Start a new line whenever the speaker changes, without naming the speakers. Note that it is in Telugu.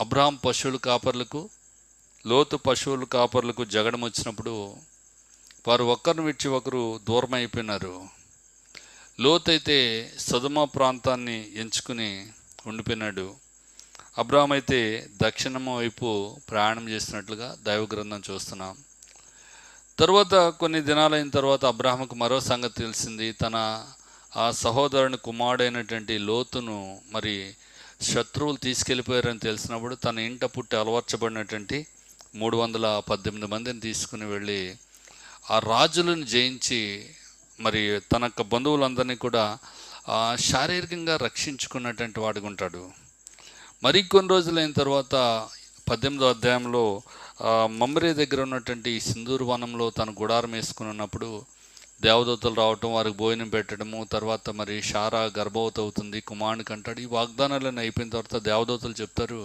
అబ్రాహం పశువుల కాపర్లకు లోతు పశువులు కాపర్లకు జగడం వచ్చినప్పుడు వారు ఒకరిని విడిచి ఒకరు దూరం అయిపోయినారు అయితే సదుమ ప్రాంతాన్ని ఎంచుకుని ఉండిపోయినాడు. అబ్రాహం అయితే దక్షిణం వైపు ప్రయాణం చేసినట్లుగా దైవ గ్రంథం చూస్తున్నాం. తరువాత కొన్ని దినాలైన తర్వాత అబ్రాహంకు మరో సంగతి తెలిసింది. తన ఆ సహోదరుని కుమారుడైనటువంటి లోతును మరి శత్రువులు తీసుకెళ్ళిపోయారని తెలిసినప్పుడు తన ఇంట పుట్టి అలవర్చబడినటువంటి మూడు వందల పద్దెనిమిది మందిని తీసుకుని వెళ్ళి ఆ రాజులను జయించి మరి తన యొక్క బంధువులందరినీ కూడా శారీరకంగా రక్షించుకున్నటువంటి వాడిగా ఉంటాడు. మరి కొన్ని రోజులైన తర్వాత పద్దెనిమిదో అధ్యాయంలో మమ్మరే మమ్రే దగ్గర ఉన్నటువంటి సింధూర్ వనంలో తన గుడారం వేసుకుని ఉన్నప్పుడు దేవదూతలు రావటం వారికి భోజనం పెట్టడము తర్వాత మరి షారా గర్భవతి అవుతుంది కుమారునికి అంటాడు ఈ వాగ్దానాలన్నీ అయిపోయిన తర్వాత దేవదూతలు చెప్తారు